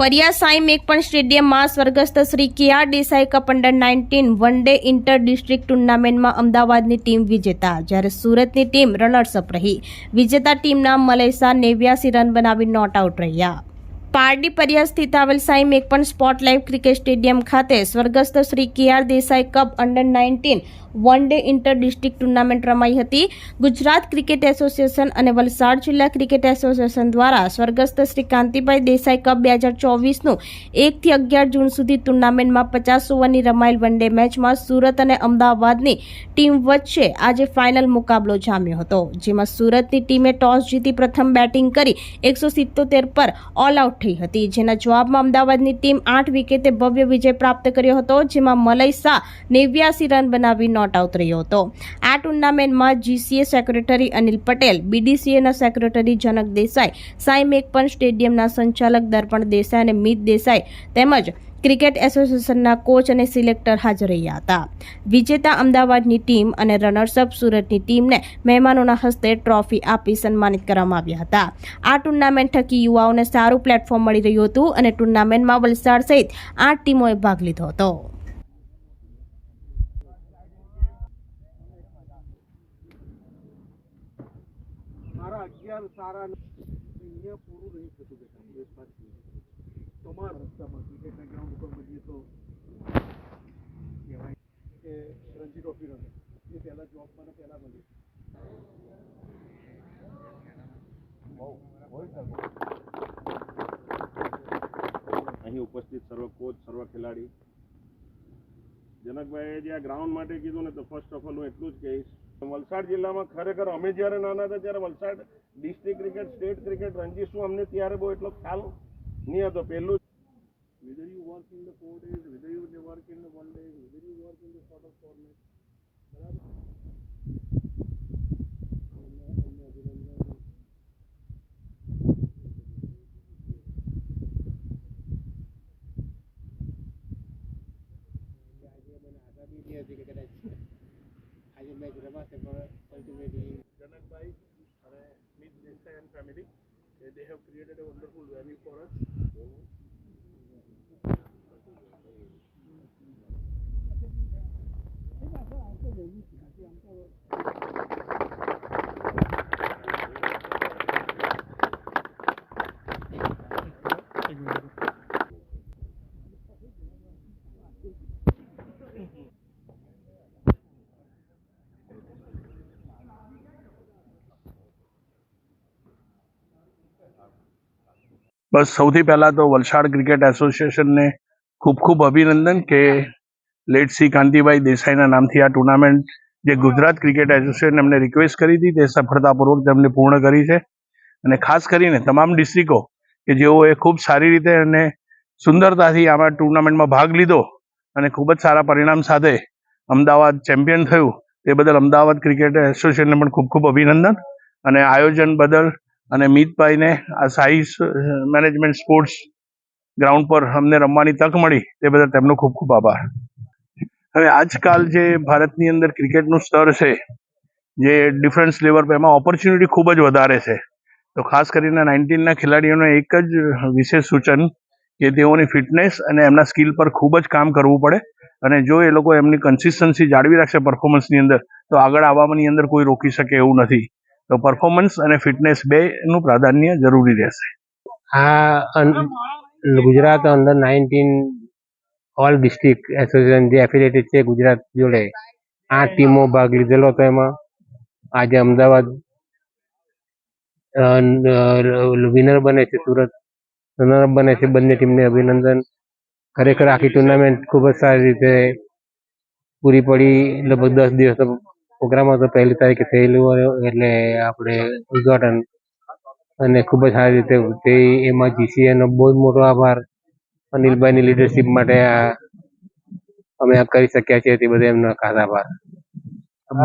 પરિયા સાઈ મેકપણ સ્ટેડિયમમાં સ્વર્ગસ્થ Shri K R Desai cup under nineteen one day inter district ટુર્નામેન્ટમાં અમદાવાદની ટીમ વિજેતા. જ્યારે સુરતની ટીમ રનર્સઅપ રહી. વિજેતા ટીમના મલેસા નેવ્યાસી રન બનાવી નોટ આઉટ રહ્યા. પારડી પરિયા સ્થિત સાઈ મેકપણ સ્પોટ લાઇવ ક્રિકેટ સ્ટેડિયમ ખાતે સ્વર્ગસ્થ Shri K R Desai cup under nineteen one day inter district tournament રમાઈ હતી. ગુજરાત ક્રિકેટ એસોસિએશન અને વલસાડ જિલ્લા ક્રિકેટ એસોસિએશન દ્વારા સ્વર્ગસ્થ શ્રી કાંતિભાઈ દેસાઈ કપ બે હજાર ચોવીસનું એકથી અગિયાર જૂન સુધી ટુર્નામેન્ટમાં પચાસ ઓવરની રમાયેલ વન ડે મેચમાં સુરત અને અમદાવાદની ટીમ વચ્ચે આજે ફાઇનલ મુકાબલો જામ્યો હતો, જેમાં સુરતની ટીમે ટોસ જીતી પ્રથમ બેટિંગ કરી એકસો સિત્તોતેર પર ઓલ આઉટ થઈ હતી. જેના જવાબમાં અમદાવાદની ટીમ આઠ વિકેટે ભવ્ય વિજય પ્રાપ્ત કર્યો હતો, જેમાં મલય નેવ્યાસી રન બનાવી નોટ આઉટ રહ્યો હતો. આ ટુર્નામેન્ટમાં જીસીએ સેક્રેટરી અનિલ પટેલ બીડીસીએના સેક્રેટરી જનક દેસાઈ, સાઈ મેકપન સ્ટેડિયમના સંચાલક દર્પણ દેસાઈ અને મિત દેસાઈ તેમજ ક્રિકેટ એસોસિએશનના કોચ અને સિલેક્ટર હાજર રહ્યા હતા. વિજેતા અમદાવાદની ટીમ અને રનર્સઅપ સુરતની ટીમને મહેમાનોના હસ્તે ટ્રોફી આપી સન્માનિત કરવામાં આવ્યા હતા. આ ટુર્નામેન્ટ થકી યુવાઓને સારું પ્લેટફોર્મ મળી રહ્યું હતું અને ટુર્નામેન્ટમાં વલસાડ સહિત આઠ ટીમોએ ભાગ લીધો હતો. સારા અહીંયા પૂરું નહીં થતું બેટા તમારા રસ્તામાં ક્રિકેટના ગ્રાઉન્ડ ઉપર મળીએ તો કહેવાય કે રણજી ટ્રોફી રમે એ પહેલાં જોબ મને પહેલાં મળી અહીં ઉપસ્થિત સર્વ કોચ સર્વ ખેલાડી જનકભાઈએ જે આ ગ્રાઉન્ડ માટે કીધું ને તો ફર્સ્ટ ઓફ ઓલ હું એટલું જ કહીશ વલસાડ જિલ્લામાં ખરેખર અમે જ્યારે નાના હતા ત્યારે Valsad district cricket state cricket Ranji શું અમને ત્યારે બહુ એટલો ખ્યાલ નહીં હતો પહેલું whether you work in the four days, whether you work in the one day, whether you work in the sort of format. આજે મને આઝાદી નહીં હતી કે મેચ રમાશે પણ અલ્ટિમેટલી જનકભાઈ અને Mit Desai and family they have created a wonderful venue for us. બસ સૌથી પહેલાં તો વલસાડ ક્રિકેટ એસોસિએશનને ખૂબ ખૂબ અભિનંદન કે લેટ સી કાંતિભાઈ દેસાઈના નામથી આ ટુર્નામેન્ટ જે ગુજરાત ક્રિકેટ એસોસિએશન એમને રિક્વેસ્ટ કરી હતી તે સફળતાપૂર્વક તેમને પૂર્ણ કરી છે. અને ખાસ કરીને તમામ ડિસ્ટ્રિક્ટો કે જેઓએ ખૂબ સારી રીતે અને સુંદરતાથી આમાં ટુર્નામેન્ટમાં ભાગ લીધો અને ખૂબ જ સારા પરિણામ સાથે અમદાવાદ ચેમ્પિયન થયું, તે બદલ અમદાવાદ ક્રિકેટ એસોસિએશનને પણ ખૂબ ખૂબ અભિનંદન. અને આયોજન બદલ અને મિતભાઈને આ સાઈ મેનેજમેન્ટ સ્પોર્ટ્સ ગ્રાઉન્ડ પર અમને રમવાની તક મળી, તે બદલ તેમનો ખૂબ ખૂબ આભાર. હવે આજકાલ જે ભારતની અંદર ક્રિકેટનું સ્તર છે, જે ડિફરન્સ લેવલ પર એમાં ઓપોર્ચ્યુનિટી ખૂબ જ વધારે છે. તો ખાસ કરીને નાઇન્ટીનના ખેલાડીઓને એક જ વિશેષ સૂચન કે તેઓની ફિટનેસ અને એમના સ્કિલ પર ખૂબ જ કામ કરવું પડે. અને જો એ લોકો એમની કન્સિસ્ટન્સી જાળવી રાખશે પરફોર્મન્સની અંદર તો આગળ આવવાની અંદર કોઈ રોકી શકે એવું નથી. તો પરફોર્મન્સ અને ફિટનેસ બેનું પ્રાધાન્ય જરૂરી રહેશે. આ Gujarat under nineteen all district association જે એફિલેટેડ છે ગુજરાત જોડે આ ટીમો ભાગ લીધેલો હતો એમાં. આજે અમદાવાદ વિનર બને છે, સુરત. રનરઅપ બને છે, બંને ટીમને અભિનંદન. ખરેખર આખી ટુર્નામેન્ટ ખૂબ જ સારી રીતે પૂરી પડી. લગભગ દસ દિવસનો પ્રોગ્રામ હતો, પહેલી તારીખે થયેલું હોય એટલે આપણે ઉદ્ઘાટન. અને ખૂબ જ સારી રીતે તે એમાં જીસીએનો બહુ જ મોટો આભાર. અનિલભાઈની લીડરશીપ માટે આ અમે આ કરી શક્યા છીએ, તે બધા એમનો ખાસ આભાર.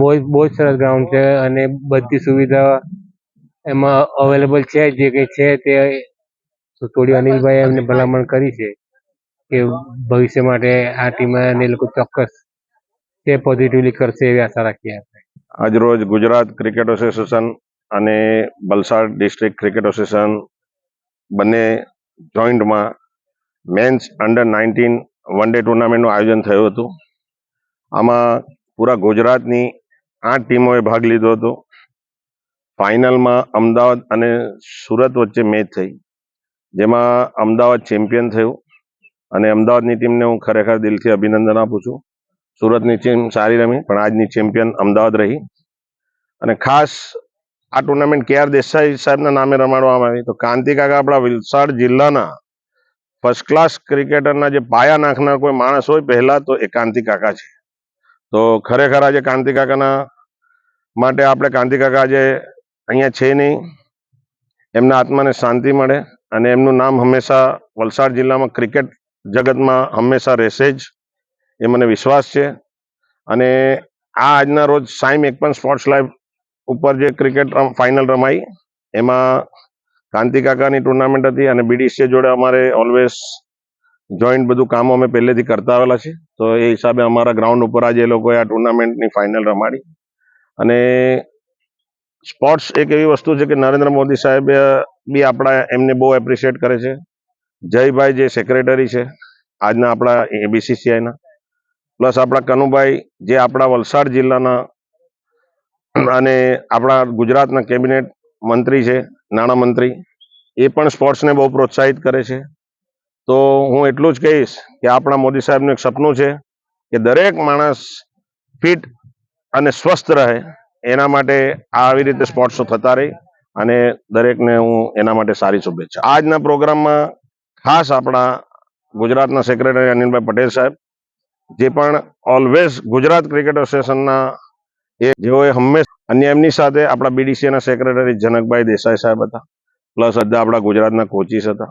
બહુ બહુ જ સરસ ગ્રાઉન્ડ છે અને બધી સુવિધા એમાં અવેલેબલ છે, જે કંઈ છે તે તોડી થોડી અનિલભાઈએ એમને ભલામણ કરી છે કે ભવિષ્ય માટે આ ટીમ એ લોકો ચોક્કસ તે પોઝિટિવલી કરશે એવી આશા રાખીએ આપણે. આજરોજ ગુજરાત ક્રિકેટ એસોસિએશન અને વલસાડ ડિસ્ટ્રિક્ટ ક્રિકેટ એસોસિએશન બંને જોઈન્ટમાં men's under nineteen one day ટુર્નામેન્ટનું આયોજન થયું હતું. આમાં પૂરા ગુજરાતની આઠ ટીમોએ ભાગ લીધો હતો. ફાઇનલમાં અમદાવાદ અને સુરત વચ્ચે મેચ થઈ. જેમાં અમદાવાદ ચેમ્પિયન થયું. અને અમદાવાદની ટીમને હું ખરેખર દિલથી અભિનંદન આપું છું. સુરતની ટીમ સારી રમી, પણ આજની ચેમ્પિયન અમદાવાદ રહી. અને ખાસ આ ટુર્નામેન્ટ કે આર દેસાઈ સાહેબના નામે રમાડવામાં આવી. તો કાંતિ કાકા આપણા વલસાડ જિલ્લાના ફર્સ્ટ ક્લાસ ક્રિકેટરના જે પાયા નાખનાર કોઈ માણસ હોય, પહેલાં તો એ કાંતિ કાકા છે. તો ખરેખર આજે કાંતિ કાકાના માટે આપણે કાંતિ કાકા આજે અહીંયા છે નહીં. એમના આત્માને શાંતિ મળે અને એમનું નામ હંમેશા વલસાડ જિલ્લામાં ક્રિકેટ જગતમાં હંમેશા રહેશે જ. એ મને વિશ્વાસ છે. અને આ આજના રોજ સાઈમ એકપન સ્પોર્ટ્સ લાઈવ ઉપર જે ક્રિકેટ ફાઇનલ રમાઈ, એમાં કાંતિ કાકાની ટુર્નામેન્ટ હતી અને બીડીસીએ જોડે અમારે ઓલવેઝ જોઈન્ટ બધું કામો અમે પહેલેથી કરતા આવેલા છે તો એ હિસાબે અમારા ગ્રાઉન્ડ ઉપર આજે એ લોકોએ આ ટુર્નામેન્ટની ફાઇનલ રમાડી. અને સ્પોર્ટ્સ એક એવી વસ્તુ છે કે નરેન્દ્ર મોદી સાહેબ બી આપણા એમને બહુ એપ્રિશિએટ કરે છે. જયભાઈ જે સેક્રેટરી છે, આજના આપણા બીસીસીઆઈના પ્લસ આપણા કનુભાઈ જે આપણા વલસાડ જિલ્લાના અને આપણા ગુજરાતના કેબિનેટ મંત્રી છે, નાણામંત્રી, એ પણ સ્પોર્ટ્સને બહુ પ્રોત્સાહિત કરે છે. તો હું એટલું જ કહીશ કે આપણા મોદી સાહેબનું એક સપનું છે કે દરેક માણસ ફિટ અને સ્વસ્થ રહે. એના માટે આવી રીતે સ્પોર્ટ્સો થતા રહી અને દરેકને હું એના માટે સારી શુભેચ્છા. આજના પ્રોગ્રામમાં ખાસ આપણા ગુજરાતના સેક્રેટરી અનિલભાઈ પટેલ સાહેબ જે પણ ઓલવેઝ ગુજરાત ક્રિકેટ એસોસિએશનના એ જેઓએ હંમેશા અને એમની સાથે આપણા બીડીસીના સેક્રેટરી જનકભાઈ દેસાઈ સાહેબ હતા પ્લસ બધા આપણા ગુજરાતના કોચિસ હતા.